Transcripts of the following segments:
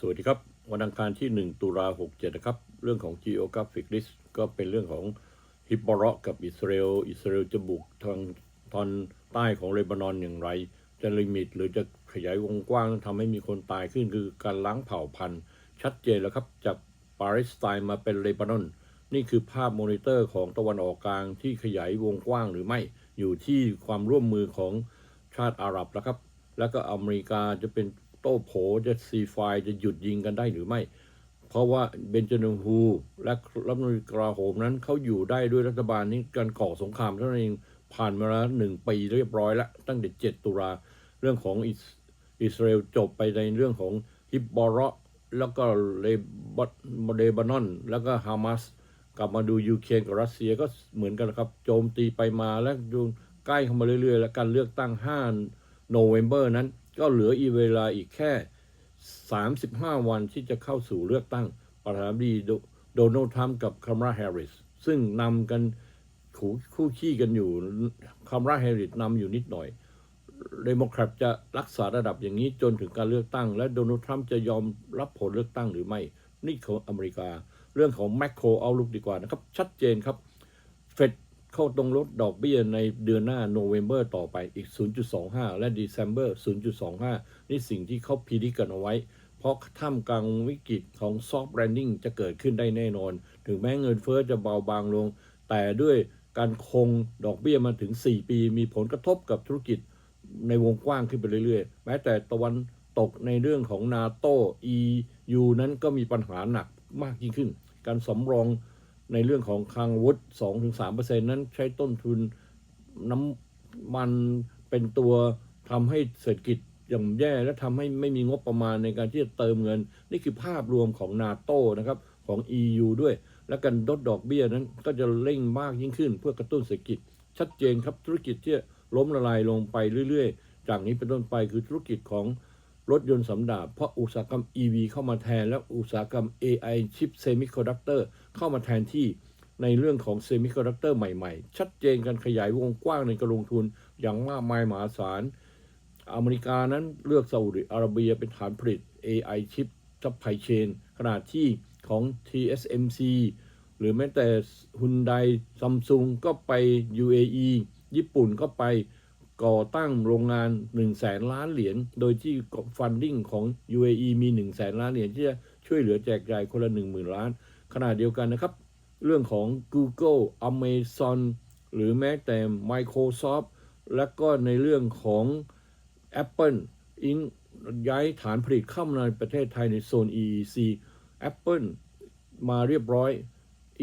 สวัสดีครับ วันอังคารที่ 1 ตุลา67 นะครับ เรื่องของ Geographic List ก็เป็นเรื่องของฮิบบอระกับอิสราเอลอิสราเอลจะบุกทางตอนใต้ของเลบานอนอย่างไร จะลิมิตหรือจะขยายวงกว้างทำให้มีคนตายขึ้นคือการล้างเผ่าพันธุ์ ชัดเจนแล้วครับ จากปาเลสไตน์มาเป็นเลบานอน นี่คือภาพมอนิเตอร์ของตะวันออกกลางที่ขยายวงกว้างหรือไม่อยู่ที่ความร่วมมือของชาติอาหรับแล้วครับ แล้วก็อเมริกาจะเป็น โต้โผจะซีไฟจะหยุดยิงกันได้หรือไม่ เพราะว่าเบนจามินฮูและรัฐมนตรีกลาโหมนั้นเขาอยู่ได้ด้วยรัฐบาลนี้การก่อสงครามเท่านั้นเองผ่านมาแล้วหนึ่งปีเรียบร้อยแล้วตั้งแต่เจ็ดตุลาเรื่องของอิสอิสราเอลจบไปในเรื่องของฮิบบอระแล้วก็เลบเลบานอน แล้วก็ฮามาสกลับมาดูยูเครนกับรัสเซียก็เหมือนกันนะครับ โจมตีไปมาและดูใกล้เข้ามาเรื่อยๆ และการเลือกตั้ง5โนเวม ber นั้น ก็เหลืออีเวลาอีกแค่ 35 วันที่จะเข้าสู่เลือกตั้งประธานาธิบดีโดนัลด์ทรัมป์กับคามาลาแฮร์ริส ซึ่งนำกันคู่คู่ขี้กันอยู่คามาลาแฮร์ริสนำอยู่นิดหน่อยเดโมแครตจะรักษาระดับอย่างนี้จนถึงการเลือกตั้ง และโดนัลด์ทรัมป์จะยอมรับผลเลือกตั้งหรือไม่นี่ของอเมริกา เรื่องของแม c โครเอาลุกดีกว่านะครับ ชัดเจนครับเฟด เข้าตรงลดดอกเบี้ยในเดือนหน้าโนเวม ber ต่อไปอีก 0.25 และ December 0.25 นี่สิ่งที่เขาพิจิกันเอาไว้ เพราะท่ามกลางวิกฤตของซอฟต์แ a นดิ้งจะเกิดขึ้นได้แน่นอน ถึงแม้เงินเฟอ้อจะเบาบางลง แต่ด้วยการคงดอกเบี้ยมาถึง 4 ปี มีผลกระทบกับธุรกิจในวงกว้างขึ้นไปเรื่อยๆ แม้แต่ตะวันตกในเรื่องของนาโต EU นั้นก็มีปัญหาหนักมากยิ่งขึ้น การสำรอง ในเรื่องของคลังอาวุธ2-3%นั้นใช้ต้นทุนน้ำมันเป็นตัวทำให้เศรษฐกิจย่ำแย่และทำให้ไม่มีงบประมาณในการที่จะเติมเงิน นี่คือภาพรวมของนาโต้นะครับของ EU ด้วย และการลดดอกเบี้ยนั้นก็จะเร่งมากยิ่งขึ้น เพื่อกระตุ้นเศรษฐกิจ ชัดเจนครับธุรกิจที่ล้มละลายลงไปเรื่อยๆ จากนี้เป็นต้นไปคือธุรกิจของ รถยนต์สำดาบเพราะอุตสาหกรรม EV เข้ามาแทน และอุตสาหกรรม AI ชิปเซมิคอนดักเตอร์เข้ามาแทนที่ในเรื่องของเซมิคอนดักเตอร์ใหม่ๆ ชัดเจนการขยายวงกว้างในการลงทุนอย่างมากมายมหาศาล อเมริกานั้นเลือกซาอุดิอาระเบียเป็นฐานผลิต AI ชิปซัพพลายเชนขณะที่ของ TSMC หรือแม้แต่ฮุนไดซัมซุงก็ไป UAE ญี่ปุ่นก็ไป ก่อตั้งโรงงาน1 0 0 0 0แสนล้านเหรียญ โดยที่ฟันดิ้งของ UAE มี1 0 0 0 0แสนล้านเหรียญที่จะช่วยเหลือแจกจ่ายคนละ 1 0,000 ล้าน ขณะเดียวกันนะครับ เรื่องของ Google Amazon หรือแม้แต่ Microsoft และก็ในเรื่องของ Apple อิงย้ายฐานผลิตเข้ามาในประเทศไทยในโซน EEC Apple มาเรียบร้อย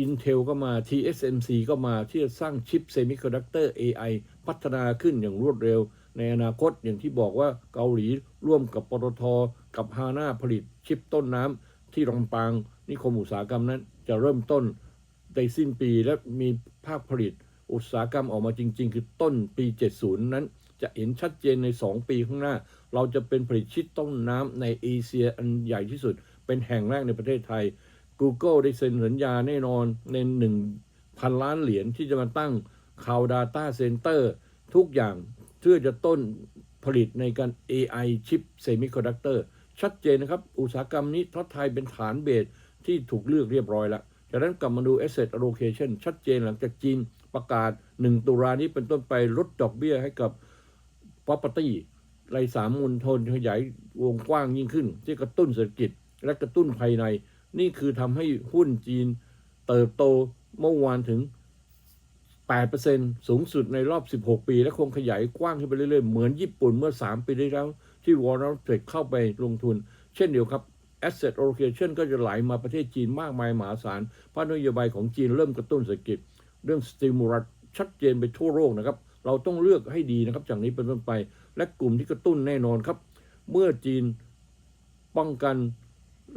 Intel ก็มา TSMC ก็มาที่จะสร้างชิปเซมิคอนดักเตอร์ AI พัฒนาขึ้นอย่างรวดเร็ว ในอนาคตอย่างที่บอกว่าเกาหลีร่วมกับปตทกับฮาน่าผลิตชิปต้นน้ำที่ลำปางนิคมอุตสาหกรรมนั้น จะเริ่มต้นในสิ้นปีและมีภาคผลิตอุตสาหกรรมออกมาจริง ๆ คือต้นปี 70 นั้นจะเห็นชัดเจนใน 2 ปีข้างหน้า เราจะเป็นผลิตชิปต้นน้ำในเอเชียอันใหญ่ที่สุด เป็นแห่งแรกในประเทศไทย Google ได้เซ็นสัญญาแน่นอนใน 1,000 ล้านเหรียญที่จะมาตั้ง Cloud Data Center ทุกอย่างเพื่อจะต้นผลิตในการ AI ชิป Semiconductor ชัดเจนนะครับ อุตสาหกรรมนี้ทัดไทยเป็นฐานเบสที่ถูกเลือกเรียบร้อยแล้วจากนั้นกลับมาดู Asset Allocation ชัดเจนหลังจากจีนประกาศ 1 ตุลานี้เป็นต้นไปลดดอกเบี้ยให้กับ property รายสามมูลทนขยายวงกว้างยิ่งขึ้น ที่กระตุ้นเศรษฐกิจ และกระตุ้นภายใน นี่คือทำให้หุ้นจีนเติบโตเมื่อวานถึง 8%สูงสุดในรอบ 16 ปี และคงขยายกว้างขึ้นไปเรื่อยๆ เหมือนญี่ปุ่นเมื่อ 3 ปีที่แล้ว ที่วอร์น r เทรดเข้าไปลงทุน เช่นเดียวครับ asset allocation ก็จะไหลมาประเทศจีนมากมายมหาศาลเพราะนโยบายของจีนเริ่มกระตุ้นเศรษฐกิจ เรื่อง stimulus ชัดเจนไปทั่วโลกนะครับ เราต้องเลือกให้ดีนะครับจากนี้เป็นต้นไป และกลุ่มที่กระตุ้นแน่นอนครับ เมื่อจีนป้องกัน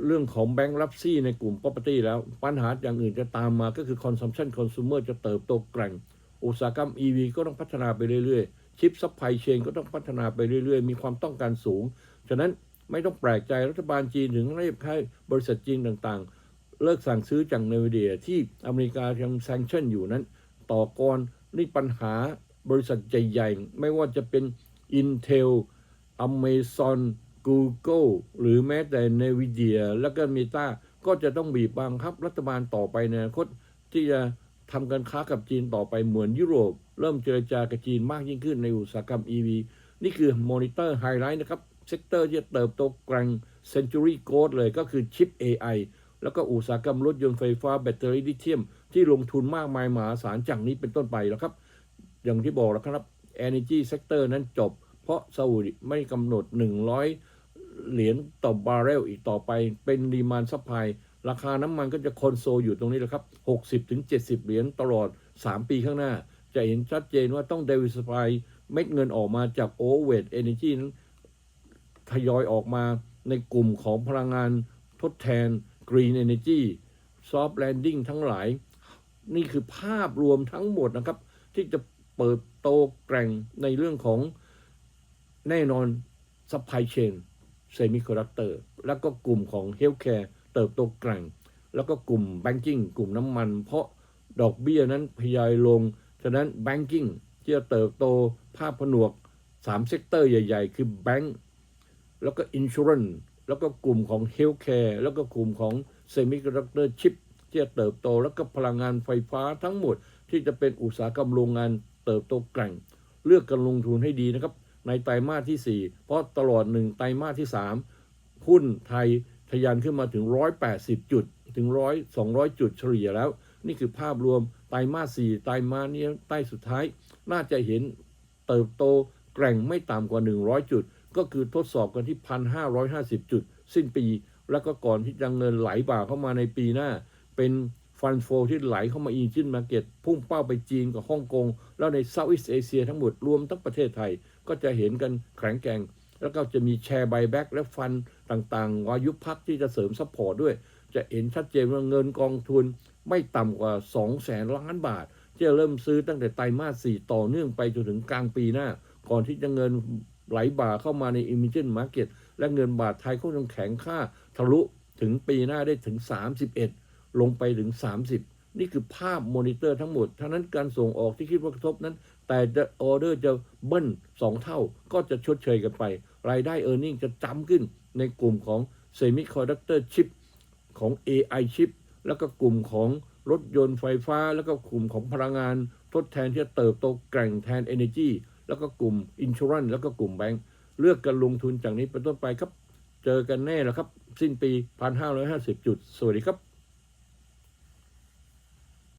เรื่องของแบงก์รับซี่ในกลุ่ม property แล้ว ปัญหาอย่างอื่นจะตามมาก็คือ consumption consumer จะเติบโตแกร่ง อุตสาหกรรม EV ก็ต้องพัฒนาไปเรื่อยๆ ชิปซัพพลายเชนก็ต้องพัฒนาไปเรื่อยๆ มีความต้องการสูง ฉะนั้นไม่ต้องแปลกใจรัฐบาลจีนถึงเรียกให้บริษัทจีนต่างๆ เลิกสั่งซื้อจากเนวิเดียที่อเมริกายังแซงชั่นอยู่นั้น ต่อกรนี่ปัญหาบริษัทใหญ่ๆ ไม่ว่าจะเป็น Intel Amazon Google หรือแม้แต่ NVIDIA แล้วก็ Meta ก็จะต้องบีบบังคับรัฐบาลต่อไปในอนาคตที่จะทำการค้ากับจีนต่อไปเหมือนยุโรป เริ่มเจรจากับจีนมากยิ่งขึ้นในอุตสาหกรรม EV นี่คือมอนิเตอร์ไฮไลท์นะครับ เซกเตอร์ที่เติบโตแกร่ง Century Growth เลยก็คือชิป AI แล้วก็อุตสาหกรรมรถยนต์ไฟฟ้าแบตเตอรี่ลิเธียม ที่ลงทุนมากมายมหาศาลจากนี้เป็นต้นไปแล้วครับ อย่างที่บอกแล้วครับ Energy Sector นั้นจบ เพราะซาอุดิไม่กำหนด 100 เหรียญต่อบาร์เรลอีกต่อไป เป็นดีมานซัพพลายราคาน้ำมันก็จะคอนโซลอยู่ตรงนี้แหละครับ 60-70 เหรียญตลอด 3 ปีข้างหน้า จะเห็นชัดเจนว่าต้อง diversify เม็ดเงินออกมาจาก overweight energy นั้นทยอยออกมาในกลุ่มของพลังงานทดแทน Green Energy Soft Landing ทั้งหลาย นี่คือภาพรวมทั้งหมดนะครับ ที่จะเปิดโตแกร่งในเรื่องของแน่นอน Supply Chain Semiconductor แล้วก็กลุ่มของ Healthcare เติบโตแกร่ง แล้วก็กลุ่ม Banking กลุ่มน้ำมัน เพราะดอกเบี้ยนั้นพยายลง ฉะนั้น Banking ที่จะเติบโตภาพผนวก3เซกเตอร์ใหญ่ ๆ คือ Bank แล้วก็ Insurance แล้วก็กลุ่มของ Healthcare แล้วก็กลุ่มของ Semiconductor Chip ที่จะเติบโต แล้วก็พลังงานไฟฟ้าทั้งหมดที่จะเป็นอุตสาหกรรมโรงงานเติบโตแกร่ง เลือกการลงทุนให้ดีนะครับ ในไตรมาสที่ 4 เพราะตลอดหนึ่งไตรมาสที่ 3 หุ้นไทยทะยานขึ้นมาถึง 180 จุด ถึง 100 200 จุดเฉลี่ยแล้ว นี่คือภาพรวมไตรมาส 4 ไตรมาสนี้ใต้สุดท้าย น่าจะเห็นเติบโตแกร่งไม่ต่ำกว่า 100 จุด ก็คือทดสอบกันที่ 1,550 จุด สิ้นปี แล้วก็ก่อนที่จะเงินไหลบ่าเข้ามาในปีหน้า เป็นฟันโฟที่ไหลเข้ามาอีจินมาเก็ตพุ่งเป้าไปจีนกับฮ่องกง แล้วในเซาท์อีสเอเชียทั้งหมดรวมทั้งประเทศไทย ก็จะเห็นกันแข็งแกร่ง แล้วก็จะมีแชร์ไบแบ็กและฟันต่างๆวายุพักที่จะเสริมซัพพอร์ตด้วย จะเห็นชัดเจนว่าเงินกองทุนไม่ต่ำกว่า2แสนล้านบาท ที่จะเริ่มซื้อตั้งแต่ไตรมาส 4 ต่อเนื่องไปจนถึงกลางปีหน้า ก่อนที่จะเงินไหลบ่าเข้ามาใน emerging market และเงินบาทไทยก็ยังแข็งค่าทะลุถึงปีหน้าได้ถึง 31 ลงไปถึง 30 นี่คือภาพมอนิเตอร์ทั้งหมดทั้งนั้นการส่งออกที่คิดว่ากระทบนั้น แต่จะออเดอร์จะเบิ้ล2เท่าก็จะชดเชยกันไป รายได้ e a r n i n g จะจำขึ้นในกลุ่มของ Semiconductor Chip ของ AI Chip แล้วก็กลุ่มของรถยนต์ไฟฟ้า แล้วก็กลุ่มของพลังงาน ทดแทนที่จะเติบโตแกร่งแทน Energy แล้วก็กลุ่ม Insurance แล้วก็กลุ่มแบงก์เลือกการลงทุนจากนี้เป็นต้นไปครับ เจอกันแน่แล้วครับ สิ้นปี 1,550 จุด สวัสดีครับ